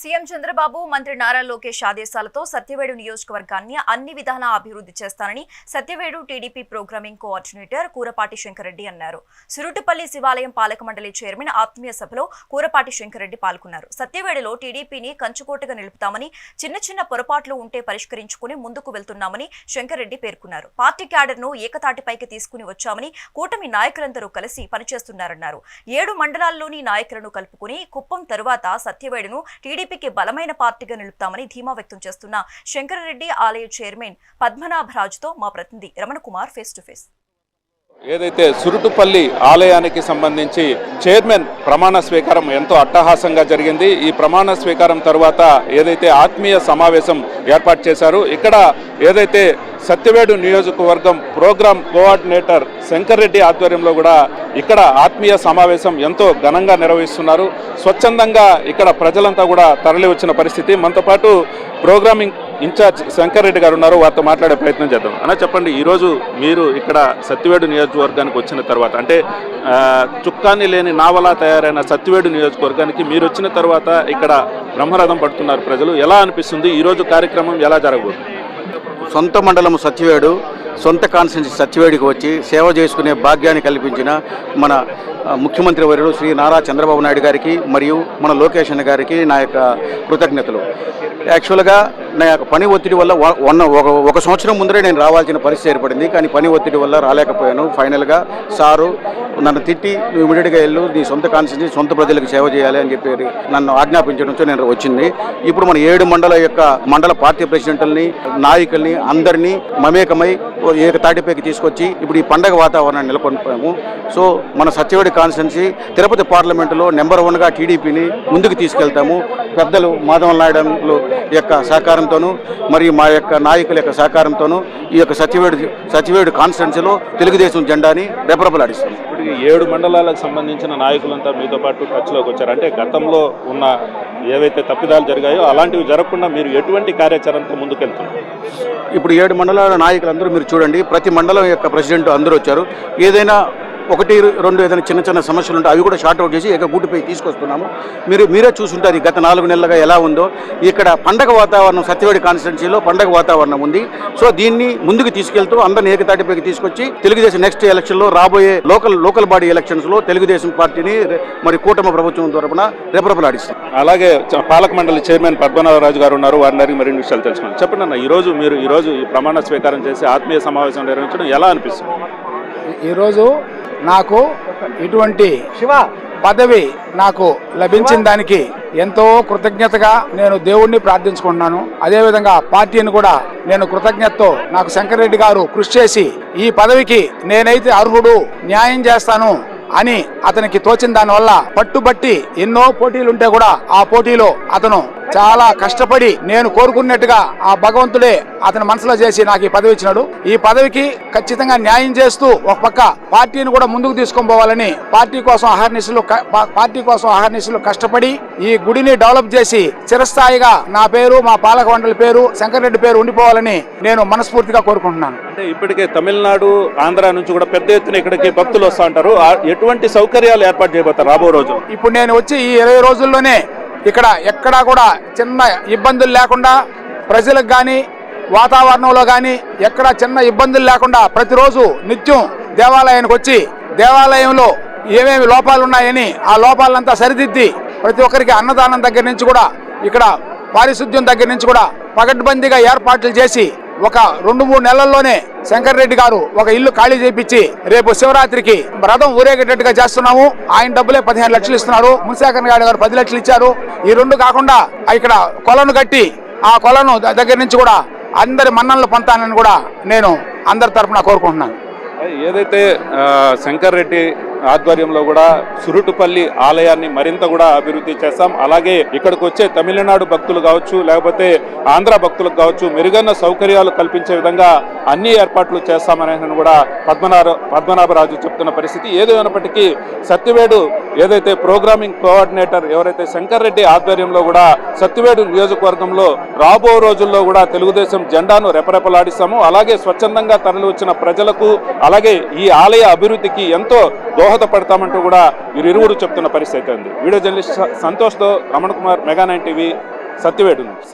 CM Chandrababu మంత్రి నారా లోకేష్ ఆదేశాలతో సత్యవేడు నియోజకవర్గాన్ని అన్ని విధాలా అభివృద్ధి చేస్తానని Satyavedu TDP programming coordinator Kurapati Sankareddy అన్నారు. సురుటుపల్లి శివాలయం పాలక మండలి చైర్మన్ ఆత్మీయ సభలో కూరపాటి శంకరెడ్డి పాల్గొన్నారు. సత్యవేడులో టీడీపీని కంచుకోటగా నిలుపుతామని చిన్న చిన్న పొరపాట్లు ఉంటే పరిష్కరించుకుని ముందుకు వెళ్తున్నామని శంకరెడ్డి పేర్కొన్నారు. పార్టీ క్యాడర్ను ఏకతాటిపైకి తీసుకుని వచ్చామని కూటమి నాయకులందరూ కలిసి పనిచేస్తున్నారన్నారు. ఏడు మండలాల్లోని నాయకులను కలుపుకుని కుప్పం తరువాత సత్యవేడును టీడీపీకి బలమైన పార్టీగా నిలుపుతామని ధీమా వ్యక్తం చేస్తున్న శంకరరెడ్డి ఆలయ చైర్మన్ పద్మనాభరాజుతో మా ప్రతినిధి Ramana Kumar face to face. ఏదైతే సురుటుపల్లి ఆలయానికి సంబంధించి చైర్మన్ ప్రమాణ స్వీకారం ఎంతో అట్టహాసంగా జరిగింది. ఈ ప్రమాణ స్వీకారం తర్వాత ఏదైతే ఆత్మీయ సమావేశం ఏర్పాటు చేశారు ఇక్కడ ఏదైతే సత్యవేడు నియోజకవర్గం ప్రోగ్రాం కోఆర్డినేటర్ శంకర్ రెడ్డి ఆధ్వర్యంలో కూడా ఇక్కడ ఆత్మీయ సమావేశం ఎంతో ఘనంగా నిర్వహిస్తున్నారు. స్వచ్ఛందంగా ఇక్కడ ప్రజలంతా కూడా తరలి వచ్చిన పరిస్థితి. మనతో పాటు ప్రోగ్రామింగ్ ఇన్ఛార్జ్ శంకర్ రెడ్డి గారు ఉన్నారు వారితో మాట్లాడే ప్రయత్నం చేద్దాం. అన్న చెప్పండి ఈరోజు మీరు ఇక్కడ సత్యవేడు నియోజకవర్గానికి వచ్చిన తర్వాత అంటే చుక్కాన్ని చుక్కాని లేని నావలా తయారైన సత్యవేడు నియోజకవర్గానికి మీరు వచ్చిన తర్వాత ఇక్కడ బ్రహ్మరథం పడుతున్నారు ప్రజలు. ఎలా అనిపిస్తుంది? ఈరోజు కార్యక్రమం ఎలా జరగబోతుంది? సొంత మండలం సత్యవేడు. సొంత కాన్స్టిట్యూన్సీ సత్యవేడికి వచ్చి సేవ చేసుకునే భాగ్యాన్ని కల్పించిన మన ముఖ్యమంత్రి వర్యుడు శ్రీ నారా చంద్రబాబు నాయుడు గారికి మరియు మన లోకేష్ గారికి నా యొక్క కృతజ్ఞతలు. యాక్చువల్గా నా యొక్క పని ఒత్తిడి వల్ల వ- ఒక ఒక సంవత్సరం ముందరే నేను రావాల్సిన పరిస్థితి ఏర్పడింది. కానీ పని ఒత్తిడి వల్ల రాలేకపోయాను. ఫైనల్గా సారు నన్ను తిట్టి నువ్వు ఇమీడియట్గా వెళ్ళు నీ సొంత కాన్స్టిట్యూన్సీ సొంత ప్రజలకు సేవ చేయాలి అని చెప్పి నన్ను ఆజ్ఞాపించడంతో నేను వచ్చింది. ఇప్పుడు మన ఏడు మండల యొక్క మండల పార్టీ ప్రెసిడెంట్లని నాయకుల్ని అందరినీ మమేకమై ఓ ఏకతాటిపైకి తీసుకొచ్చి ఇప్పుడు ఈ పండగ వాతావరణాన్ని నెలకొల్పాము. సో మన సత్యవేడి కాన్స్టిట్యున్సీ తిరుపతి పార్లమెంటులో నెంబర్ వన్గా టీడీపీని ముందుకు తీసుకెళ్తాము. పెద్దలు మాధవ నాయుడు యొక్క సహకారంతోనూ మరియు మా యొక్క నాయకుల యొక్క సహకారంతోనూ ఈ యొక్క సత్యవేడు సత్యవేడు కాన్స్టిట్యున్సీలో తెలుగుదేశం జెండాని రెపరెపలాడిస్తాము ఇప్పటికి ఏడు మండలాలకు సంబంధించిన నాయకులంతా మీతో పాటు టచ్లోకి వచ్చారు. అంటే గతంలో ఉన్న ఏవైతే తప్పిదాలు జరిగాయో అలాంటివి జరగకుండా మీరు ఎటువంటి కార్యాచరణతో ముందుకెళ్తున్నారు? ఇప్పుడు ఏడు మండలాల నాయకులందరూ మీరు చూడండి ప్రతి మండలం యొక్క ప్రెసిడెంట్ అందరూ వచ్చారు. ఏదైనా ఒకటి రెండు ఏదైనా చిన్న చిన్న సమస్యలు ఉంటే అవి కూడా షార్ట్అవుట్ చేసి ఇక గూటిపై తీసుకొస్తున్నాము. మీరు మీరే చూసుంటారు ఈ గత నాలుగు నెలలుగా ఎలా ఉందో. ఇక్కడ పండగ వాతావరణం సత్యవేడి కాన్స్టిట్యున్సీలో పండగ వాతావరణం ఉంది. సో దీన్ని ముందుకు తీసుకెళ్తూ అందరిని ఏకతాటిపైకి తీసుకొచ్చి తెలుగుదేశం నెక్స్ట్ ఎలక్షన్లో రాబోయే లోకల్ లోకల్ బాడీ ఎలక్షన్స్లో తెలుగుదేశం పార్టీని మరి కూటమి ప్రభుత్వం తరపున రెపరెపలాడిస్తాం అలాగే పాలక మండలి చైర్మన్ పద్మనాభరాజు గారు ఉన్నారు. వారిని మరిన్ని విషయాలు తెలుసుకున్నాను చెప్పండి అన్న ఈరోజు మీరు ఈరోజు ఈ ప్రమాణ స్వీకారం చేసి ఆత్మీయ సమావేశం నిర్వహించడం ఎలా అనిపిస్తుంది? ఈరోజు నాకు ఇటువంటి పదవి నాకు లభించిన దానికి ఎంతో కృతజ్ఞతగా నేను దేవుణ్ణి ప్రార్థించుకుంటున్నాను. అదేవిధంగా పార్టీని కూడా నేను కృతజ్ఞతతో నాకు శంకరెడ్డి గారు కృషి చేసి ఈ పదవికి నేనైతే అర్హుడు న్యాయం చేస్తాను అని అతనికి తోచిన దానివల్ల పట్టుబట్టి ఎన్నో పోటీలు ఉంటే కూడా ఆ పోటీలో అతను చాలా కష్టపడి నేను కోరుకున్నట్టుగా ఆ భగవంతుడే అతని మనసులో చేసి నాకు ఈ పదవి ఇచ్చినాడు. ఈ పదవికి ఖచ్చితంగా న్యాయం చేస్తూ ఒక పక్క పార్టీని కూడా ముందుకు తీసుకొని పోవాలని పార్టీ కోసం అహర్నిశలు పార్టీ కోసం అహర్నిశలు కష్టపడి ఈ గుడిని డెవలప్ చేసి చిరస్థాయిగా నా పేరు మా పాలక మండలి పేరు శంకర్రెడ్డి పేరు ఉండిపోవాలని నేను మనస్ఫూర్తిగా కోరుకుంటున్నాను. అంటే ఇప్పటికే తమిళనాడు ఆంధ్ర నుంచి కూడా పెద్ద ఎత్తున ఇక్కడికి భక్తులు వస్తూ ఉంటారు. ఎటువంటి సౌకర్యాలు ఏర్పాటు చేయబోతారు రాబో రోజు? ఇప్పుడు నేను వచ్చి ఈ ఇరవై రోజుల్లోనే ఇక్కడ ఎక్కడా కూడా చిన్న ఇబ్బందులు లేకుండా ప్రజలకు కానీ వాతావరణంలో కానీ ఎక్కడ చిన్న ఇబ్బందులు లేకుండా ప్రతిరోజు నిత్యం దేవాలయానికి వచ్చి దేవాలయంలో ఏమేమి లోపాలు ఉన్నాయని ఆ లోపాలంతా సరిదిద్ది ప్రతి ఒక్కరికి అన్నదానం దగ్గర నుంచి కూడా ఇక్కడ పారిశుద్ధ్యం దగ్గర నుంచి కూడా పగడ్బందీగా ఏర్పాట్లు చేసి ఒక రెండు మూడు నెలల్లోనే శంకర్ రెడ్డి గారు ఒక ఇల్లు ఖాళీ చేపించి రేపు శివరాత్రికి రథం ఊరేగేటట్టుగా చేస్తున్నాము. ఆయన డబ్బులే పదిహేను లక్షలు ఇస్తున్నారు. మున్శాఖర్ గారి గారు పది లక్షలు ఇచ్చారు. ఈ రెండు కాకుండా ఇక్కడ కొలను కట్టి ఆ కొలను ద- దగ్గర నుంచి కూడా అందరి మన్ననలు పొందుతానని కూడా నేను అందరి తరఫున కోరుకుంటున్నాను. ఏదైతే శంకర్ రెడ్డి ఆధ్వర్యంలో కూడా సురుటుపల్లి ఆలయాన్ని మరింత కూడా అభివృద్ధి చేస్తాం అలాగే ఇక్కడికి వచ్చే తమిళనాడు భక్తులు కావచ్చు లేకపోతే ఆంధ్ర భక్తులకు కావచ్చు మెరుగైన సౌకర్యాలు కల్పించే విధంగా అన్ని ఏర్పాట్లు చేస్తామని కూడా పద్మనాభ పద్మనాభరాజు చెప్తున్న పరిస్థితి. ఏదేమైనప్పటికీ సత్యవేడు ఏదైతే ప్రోగ్రామింగ్ కోఆర్డినేటర్ ఎవరైతే శంకర్ రెడ్డి ఆధ్వర్యంలో కూడా సత్యవేడు నియోజకవర్గంలో రాబో రోజుల్లో కూడా తెలుగుదేశం జెండాను రెపరెపలాడిస్తాము. అలాగే స్వచ్ఛందంగా తరలి వచ్చిన ప్రజలకు అలాగే ఈ ఆలయ అభివృద్ధికి ఎంతో దోహదపడతామంటూ కూడా వీరిరువురు చెప్తున్న పరిస్థితి ఉంది. Video journalist సంతోష్తో Ramana Kumar mega nine TV Satyavedu